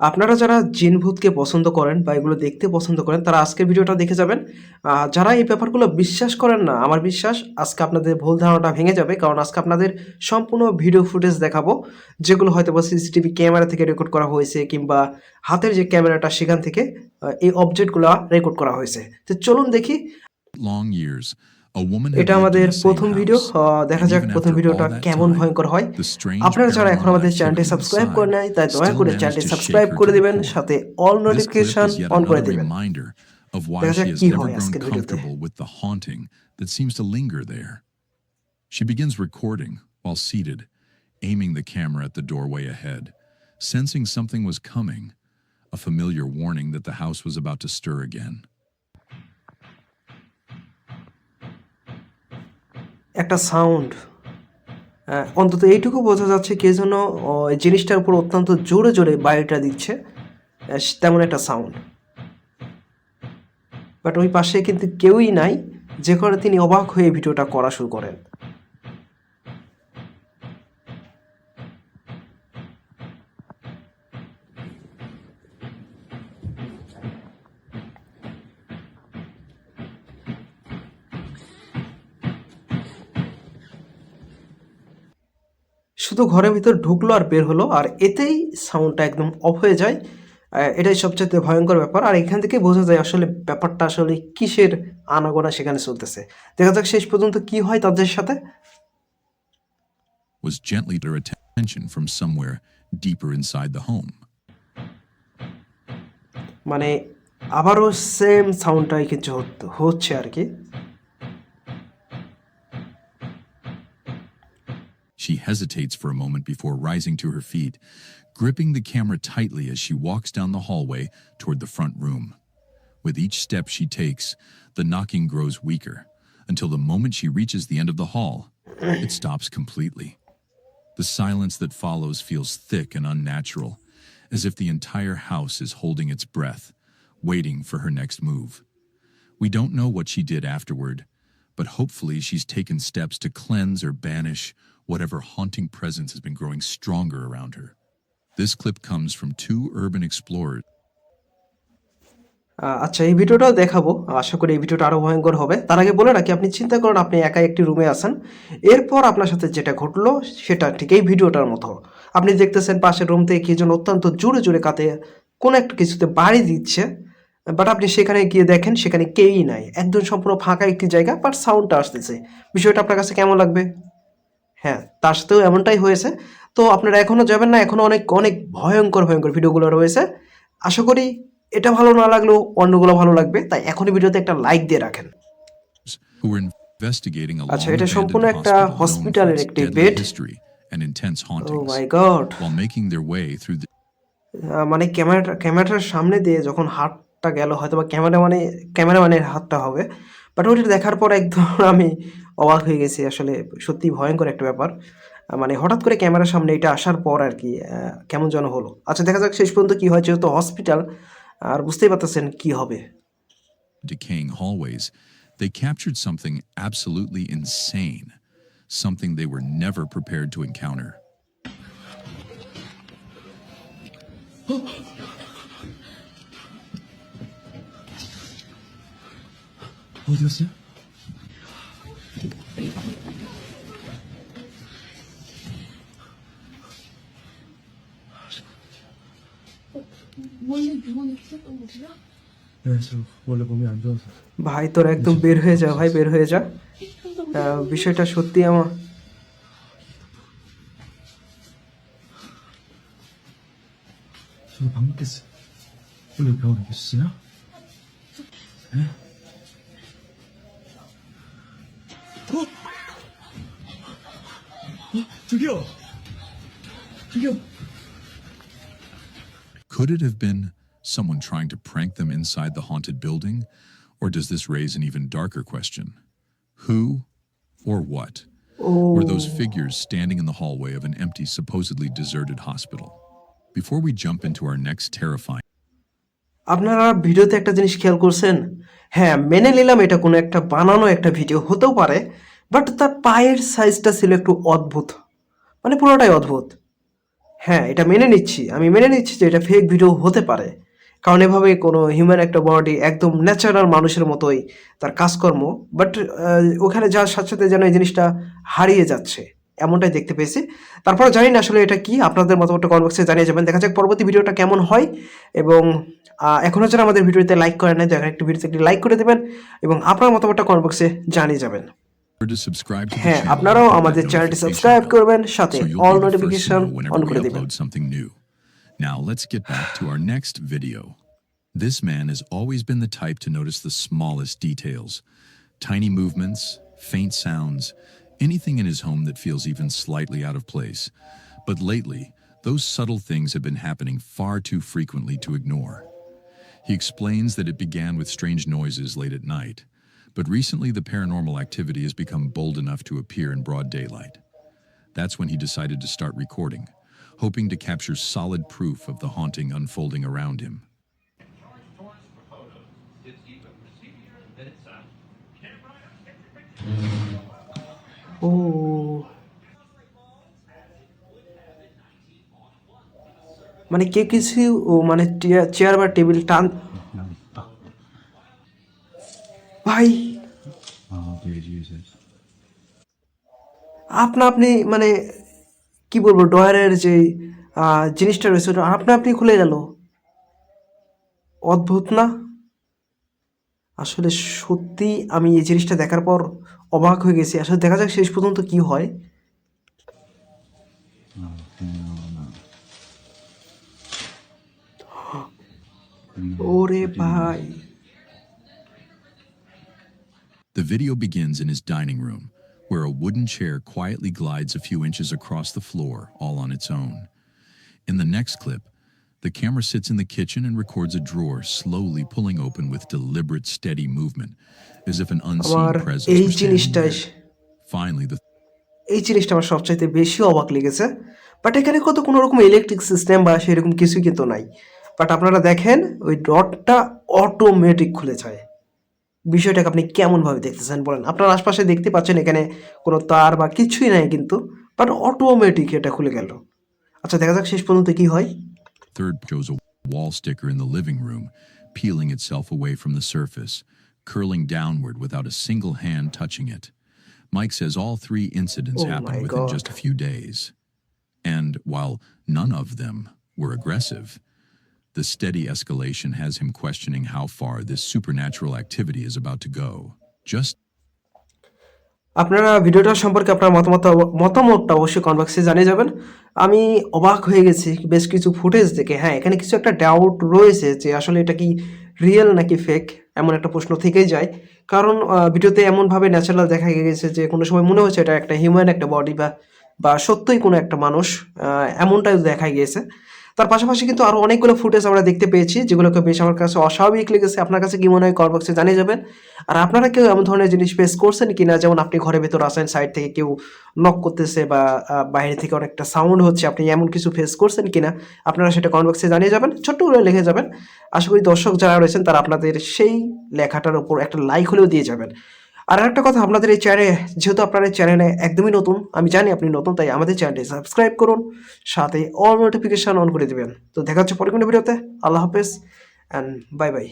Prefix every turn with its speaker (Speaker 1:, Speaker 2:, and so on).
Speaker 1: আপনারা যারা জিন ভূতকে পছন্দ করেন বা এগুলো দেখতে পছন্দ করেন তারা আজকের ভিডিওটা দেখে যাবেন। যারা এই ব্যাপারগুলো বিশ্বাস করেন না আমার বিশ্বাস আজকে আপনাদের ভুল ধারণাটা ভেঙে যাবে কারণ আজকে আপনাদের সম্পূর্ণ ভিডিও ফুটেজ দেখাবো যেগুলো হয়তো বা সিসিটিভি ক্যামেরা থেকে রেকর্ড করা হয়েছে কিংবা হাতের যে ক্যামেরাটা সেখান থেকে এই অবজেক্টগুলো রেকর্ড করা হয়েছে। তো চলুন দেখি।
Speaker 2: Long years,
Speaker 1: এটা
Speaker 2: lived
Speaker 1: আমাদের
Speaker 2: in the same
Speaker 1: প্রথম ভিডিও
Speaker 2: house,
Speaker 1: আহ, দেখা
Speaker 2: and
Speaker 1: যাক
Speaker 2: even
Speaker 1: প্রথম
Speaker 2: after
Speaker 1: ভিডিওটা
Speaker 2: all that
Speaker 1: কেমন
Speaker 2: time,
Speaker 1: ভয়ঙ্কর হয়
Speaker 2: the strange
Speaker 1: আপনারা যারা এখন
Speaker 2: paranormal
Speaker 1: আমাদের চ্যানেলটি
Speaker 2: activity
Speaker 1: সাবস্ক্রাইব করে
Speaker 2: inside
Speaker 1: নাই তাই দয়া
Speaker 2: still
Speaker 1: করে
Speaker 2: managed
Speaker 1: চ্যানেলটি
Speaker 2: to
Speaker 1: সাবস্ক্রাইব
Speaker 2: shake her
Speaker 1: করে
Speaker 2: to the
Speaker 1: দিবেন
Speaker 2: core.
Speaker 1: সাথে all
Speaker 2: This clip
Speaker 1: notification
Speaker 2: is yet
Speaker 1: on করে
Speaker 2: another
Speaker 1: দিবেন
Speaker 2: reminder of why
Speaker 1: দেখা
Speaker 2: she
Speaker 1: যাক
Speaker 2: has
Speaker 1: কি
Speaker 2: never
Speaker 1: হয়
Speaker 2: grown
Speaker 1: আজকের ভিডিওতে
Speaker 2: comfortable with the haunting that seems to linger there. She begins recording while seated, aiming the camera at the doorway ahead, sensing something was coming, a familiar warning that the house was about to stir again.
Speaker 1: একটা sound অন্তত এইটুকু বোঝা যাচ্ছে কে যেন জিনিসটার উপর অত্যন্ত জোরে জোরে বাড়িটা দিচ্ছে তেমন একটা সাউন্ড বাট ওই পাশে কিন্তু কেউই নাই, যে করে তিনি অবাক হয়ে ভিডিওটা করা শুরু করেন। শুধু ঘরের ভিতর ঢুকলো আর বের হলো আর এতেই সাউন্ডটা একদম অফ হয়ে যায়। এটাই সবচেয়ে ভয়ঙ্কর ব্যাপার। আর এখান থেকে বোঝা যায় আসলে ব্যাপারটা আসলে কিসের আনাগোনা সেখানে চলতেছে। দেখা যাক শেষ পর্যন্ত কি হয় তাদের সাথে।
Speaker 2: Was gently their attention from somewhere deeper inside the home.
Speaker 1: মানে আবারও সেম সাউন্ডটাই কিছু হচ্ছে আর কি।
Speaker 2: She hesitates for a moment before rising to her feet, gripping the camera tightly as she walks down the hallway toward the front room. With each step she takes, the knocking grows weaker until the moment she reaches the end of the hall, it stops completely. The silence that follows feels thick and unnatural, as if the entire house is holding its breath, waiting for her next move. We don't know what she did afterward, but hopefully she's taken steps to cleanse or banish whatever haunting presence has been growing stronger around her. This clip comes from two urban explorers.
Speaker 1: আচ্ছা এই ভিডিওটাও দেখাবো। আশা করি এই ভিডিওটা আরও ভয়ঙ্কর হবে। তার আগে বলে রাখি, আপনি চিন্তা করুন, আপনি একা একটি রুমে আছেন। এরপর আপনার সাথে যেটা ঘটলো, সেটা ঠিক এই ভিডিওটার মতো। আপনি দেখতেছেন পাশের রুম থেকে কি যেন অত্যন্ত জোরে জোরে কাতে কোনো একটা কিছুতে বাড়ি দিচ্ছে, বাট আপনি সেখানে গিয়ে দেখেন, সেখানে কেউই নাই। একদম সম্পূর্ণ ফাঁকা একটি জায়গা, বাট সাউন্ডটা আসতেছে। বিষয়টা আপনার কাছে কেমন লাগবে? হ্যাঁ তার সাথেও এমনটাই হয়েছে। তো আপনারা এখনও যাবেন না এখনও অনেক অনেক ভয়ঙ্কর ভয়ঙ্কর ভিডিওগুলো রয়েছে। আশা করি এটা ভালো না লাগলেও অন্যগুলো ভালো লাগবে তাই এখনই ভিডিওতে একটা লাইক দিয়ে রাখেন। আচ্ছা, এটা সম্পূর্ণ একটা
Speaker 2: its
Speaker 1: একটি
Speaker 2: and intense While making their way through the
Speaker 1: মানে ক্যামেরাটা ক্যামেরাটার সামনে দিয়ে যখন হাতটা গেল হয়তো বা ক্যামেরা মানে ক্যামেরাম্যানের হাতটা হবে। বাট ওটা দেখার পর একদম আমি অবাক হয়ে গেছি আসলে সত্যি ভয়ঙ্কর একটা ব্যাপার। মানে হঠাৎ করে ক্যামেরার সামনে এটা আসার পর আর কি কেমন যেন হলো। আচ্ছা দেখা যাক শেষ পর্যন্ত কি হয় যেহেতু হসপিটাল আর বুঝতেই পারতেছেন কি হবে।
Speaker 2: Decaying hallways, they captured something absolutely insane, something they were never prepared to encounter.
Speaker 3: 어디 갔어요?
Speaker 4: 원래 병원에 있었던 곳이야?
Speaker 3: 네, 저 원래 몸이 안 좋아서.
Speaker 1: ভাই তোর একদম বের হয়ে যা ভাই বের হয়ে যা আহ, বিষয়টা সত্যি আমার
Speaker 3: 저도 방금 깼어요. 원래 병원에 계셨어요? 어? 어? 저기요! 저기요!
Speaker 2: Could it have been someone trying to prank them inside the haunted building? Or does this raise an even darker question? Who or what were those figures standing in the hallway of an empty, supposedly deserted hospital? Before we jump into our next terrifying
Speaker 1: আপনারা ভিডিওতে একটা জিনিস খেয়াল করছেন? হ্যাঁ মেনে নিলাম এটা কোনো একটা বানানো একটা ভিডিও হতেও পারে, বাট তার পায়ের সাইজটা ছিল একটু অদ্ভুত। মানে পুরোটাই অদ্ভুত। হ্যাঁ এটা মেনে নিচ্ছি। আমি মেনে নিচ্ছি যে এটা ফেক ভিডিও হতে পারে। কারণ এভাবে কোনো হিউম্যান একটা বডি একদম ন্যাচারাল মানুষের মতোই তার কাজকর্ম বাট ওখানে যাওয়ার সাথে সাথে যেন এই জিনিসটা হারিয়ে যাচ্ছে, এমনটাই দেখতে পেয়েছি। তারপরে জানি না আসলে এটা কি। আপনাদের মতামতটা কমেন্ট জানিয়ে যাবেন। দেখা যাক পরবর্তী ভিডিওটা কেমন হয় এবং এখনও যারা আমাদের ভিডিওতে লাইক করেন নাই দেখা একটি ভিডিওতে একটি লাইক করে দেবেন এবং আপনার মতামতটা কমেন্ট বক্সে জানিয়ে যাবেন হ্যাঁ আপনারাও আমাদের চ্যানেলটি সাবস্ক্রাইব করবেন সাথে অল নোটিফিকেশন অন করে দেবেন.
Speaker 2: Now let's get back to our next video. This man has always been the type to notice the smallest details. Tiny movements, faint sounds, anything in his home that feels even slightly out of place. But lately, those subtle things have been happening far too frequently to ignore. He explains that it began with strange noises late at night, but recently the paranormal activity has become bold enough to appear in broad daylight. That's when he decided to start recording, hoping to capture solid proof of the haunting unfolding around him.
Speaker 1: মানে কে কিছু ও মানে chair বা table টান। ভাই।
Speaker 3: 아,
Speaker 1: আপনা আপনি মানে কি বলব ডয়ারের যে জিনিসটা রয়েছে ওটা আপনা আপনি খুলে গেল? অদ্ভুত না? আসলে সত্যি আমি এই জিনিসটা দেখার পর অবাক হয়ে গেছি। আসলে দেখা যাক শেষ পর্যন্ত কি হয়। ওরে ভাই
Speaker 2: The video begins in his dining room, where a wooden chair quietly glides a few inches across the floor, all on its own. In the next clip, the camera sits in the kitchen and records a drawer slowly pulling open with deliberate, steady movement, as if an unseen presence
Speaker 1: এই জিনিসটাই.
Speaker 2: Finally, the
Speaker 1: এই জিনিসটা আমার সবচাইতে বেশি অবাক লেগেছে but এখানে কত কোনো রকম ইলেকট্রিক সিস্টেম বা সেরকম কিছুই কিন্তু নাই বাট আপনারা দেখেন ওই ডটটা অটোমেটিক খুলে যায় বিষয়টাকে আপনি কেমনভাবে দেখতেছেন বলেন আপনার আশপাশে দেখতে পাচ্ছেন এখানে কোনো তার বা কিছুই নাই কিন্তু বাট অটোমেটিক এটা খুলে গেল আচ্ছা দেখা যাক শেষ পর্যন্ত কি হয়
Speaker 2: third shows a wall sticker in the living room, peeling itself away from the surface, curling downward without a single hand touching it. Mike says all three incidents
Speaker 1: Oh
Speaker 2: happened within
Speaker 1: God.
Speaker 2: just a few days. And while none of them were aggressive, the steady escalation has him questioning how far this supernatural activity is about to go. Just
Speaker 1: আপনারা ভিডিওটা সম্পর্কে আপনার মতামত মতামতটা অবশ্যই কনবাক্সে জানিয়ে যাবেন। আমি অবাক হয়ে গেছি, বেশ কিছু ফুটেজ দেখে। হ্যাঁ এখানে কিছু একটা ডাউট রয়েছে যে আসলে এটা কি রিয়েল নাকি ফেক এমন একটা প্রশ্ন থেকেই যায়। কারণ ভিডিওতে এমনভাবে ন্যাচারাল দেখা গেছে যে কোনো সময় মনে হচ্ছে এটা একটা হিউম্যান একটা বডি বা বা সত্যই কোনো একটা মানুষ এমনটাই দেখা গিয়েছে। তার পাশাপাশি কিন্তু আরও অনেকগুলো ফুটেজ আমরা দেখতে পেয়েছি, যেগুলোকে বেশ আমার কাছে অস্বাভাবিক লেগেছে। আপনার কাছে কি মনে হয় কল বক্সে জানিয়ে যাবেন। আর আপনারা কেউ এমন ধরনের জিনিস ফেস করছেন কিনা? যেমন আপনি ঘরের ভেতর আসেন সাইড থেকে কেউ নক করতেছে বা বাইরে থেকে অনেকটা সাউন্ড হচ্ছে, আপনি এমন কিছু ফেস করছেন কিনা? আপনারা সেটা কমেন্ট বক্সে জানিয়ে যাবেন, ছোট্ট করে লিখে যাবেন। আশা করি দর্শক যারা রয়েছেন, তারা আপনাদের সেই লেখাটার উপর একটা লাইক হলেও দিয়ে যাবেন। আর একটা কথা, আপনাদের এই চ্যানেলে যেহেতু আপনার চ্যানেলে একদমই নতুন, আমি জানি আপনি নতুন, তাই আমাদের চ্যানেলটি সাবস্ক্রাইব করুন, সাথে অল নোটিফিকেশান অন করে দেবেন। তো দেখা হচ্ছে পরে ভিডিওতে আল্লাহ হাফেজ অ্যান্ড বাই বাই